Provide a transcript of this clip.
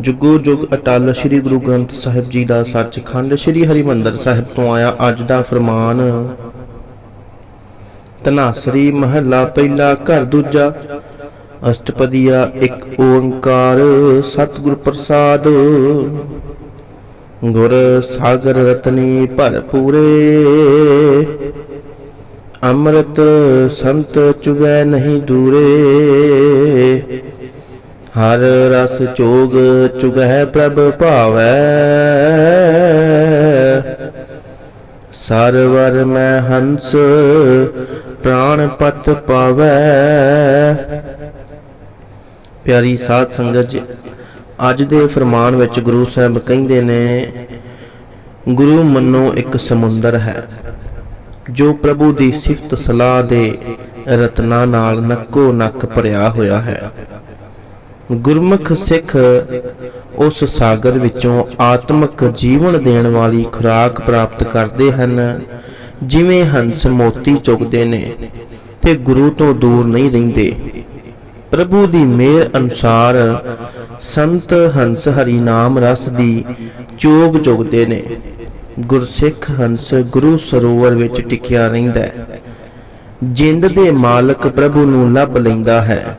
ਜੁਗੋ ਜੁਗ ਅਟਲ ਸ੍ਰੀ ਗੁਰੂ ਗ੍ਰੰਥ ਸਾਹਿਬ ਜੀ ਦਾ ਸੱਚਖੰਡ ਸ੍ਰੀ ਹਰਿਮੰਦਰ ਸਾਹਿਬ ਤੋਂ ਆਇਆ ਅੱਜ ਦਾ ਫਰਮਾਨ। ਤਨਾਸਰੀ ਮਹੱਲਾ ਪਹਿਲਾ ਘਰ ਦੂਜਾ, ਅਸ਼ਟਪਦੀਆ ਇੱਕ ਓੰਕਾਰ ਸਤਿਗੁਰ ਪ੍ਰਸਾਦ। ਗੁਰ ਸਾਗਰ ਰਤਨੀ ਭਰਪੂਰੇ, ਅੰਮ੍ਰਿਤ ਸੰਤ ਚੁਗੈ ਨਹੀਂ ਦੂਰੇ। ਹਰ ਰਸ ਚੋਗ ਚੁਗਹਿ ਪ੍ਰਭ ਭਾਵੈ। ਸਰਵਰ ਮੈਂ ਹੰਸ ਪ੍ਰਾਨ ਪਤ ਪਾਵੈ। ਪਿਆਰੀ ਸਾਧ ਸੰਗਤ ਜੀ, ਅੱਜ ਦੇ ਫਰਮਾਨ ਵਿੱਚ ਗੁਰੂ ਸਾਹਿਬ ਕਹਿੰਦੇ ਨੇ, ਗੁਰੂ ਮੰਨੋ ਇੱਕ ਸਮੁੰਦਰ ਹੈ, ਜੋ ਪ੍ਰਭੂ ਦੀ ਸਿਫਤ ਸਲਾਹ ਦੇ ਰਤਨਾ ਨਾਲ ਨੱਕੋ ਨੱਕ ਭਰਿਆ ਹੋਇਆ ਹੈ। ਗੁਰਮੁਖ ਸਿੱਖ ਉਸ ਸਾਗਰ ਵਿੱਚੋਂ ਆਤਮਿਕ ਜੀਵਨ ਦੇਣ ਵਾਲੀ ਖੁਰਾਕ ਪ੍ਰਾਪਤ ਕਰਦੇ ਹਨ, ਜਿਵੇਂ ਹੰਸ ਮੋਤੀ ਚੁਗਦੇ ਨੇ ਤੇ ਗੁਰੂ ਤੋਂ ਦੂਰ ਨਹੀਂ ਰਹਿੰਦੇ। ਪ੍ਰਭੂ ਦੀ ਮਿਹਰ ਅਨੁਸਾਰ ਸੰਤ ਹੰਸ ਹਰੀ ਨਾਮ ਰਸ ਦੀ ਚੋਗ ਚੁਗਦੇ ਨੇ। ਗੁਰਸਿੱਖ ਹੰਸ ਗੁਰੂ ਸਰੋਵਰ ਵਿੱਚ ਟਿਕਿਆ ਰਹਿੰਦਾ ਹੈ। ਜਿੰਦ ਦੇ ਮਾਲਕ ਪ੍ਰਭੂ ਨੂੰ ਲੱਭ ਲੈਂਦਾ ਹੈ।